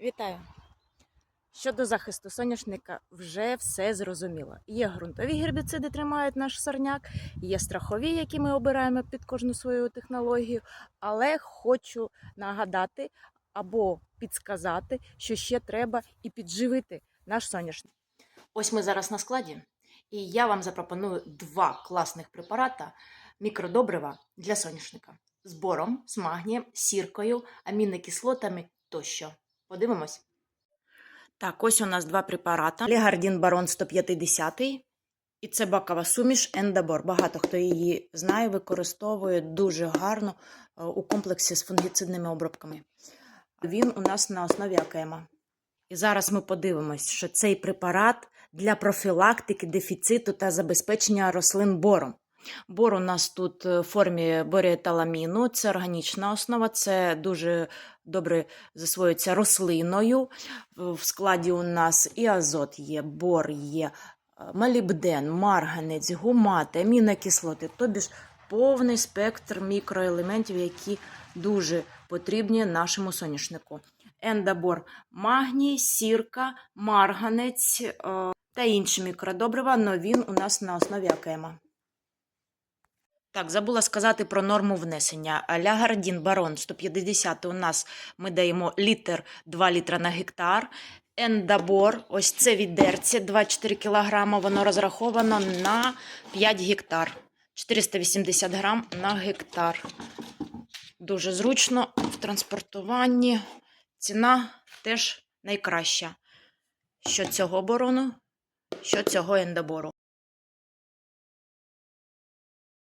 Вітаю! Щодо захисту соняшника вже все зрозуміло. Є ґрунтові гербіциди, тримають наш сорняк, є страхові, які ми обираємо під кожну свою технологію. Але хочу нагадати або підсказати, що ще треба і підживити наш соняшник. Ось ми зараз на складі, і я вам запропоную два класних препарата мікродобрива для соняшника з бором, з магнієм, сіркою, амінокислотами тощо. Подивимось. Так, ось у нас два препарати. Легардін Барон 150 і це бакова суміш Ендабор. Багато хто її знає, використовує дуже гарно е, у комплексі з фунгіцидними обробками. Він у нас на основі акема. І зараз ми подивимось, що цей препарат для профілактики дефіциту та забезпечення рослин бором. Бор у нас тут в формі боріеталаміну, це органічна основа, це дуже добре засвоюється рослиною. В складі у нас і азот є, бор є, е, молібден, марганець, гумати, амінокислоти, тобі ж повний спектр мікроелементів, які дуже потрібні нашому соняшнику. Ендабор магній, сірка, марганець е, та інші мікродобрива, але він у нас на основі акема. Так, забула сказати про норму внесення. Лягардін барон 150 у нас ми даємо літр 2 літра на гектар. Ендабор, ось це відерце 2-4 кг, воно розраховано на 5 гектар. 480 грам на гектар. Дуже зручно в транспортуванні. Ціна теж найкраща. Що цього борону, що цього ендабору.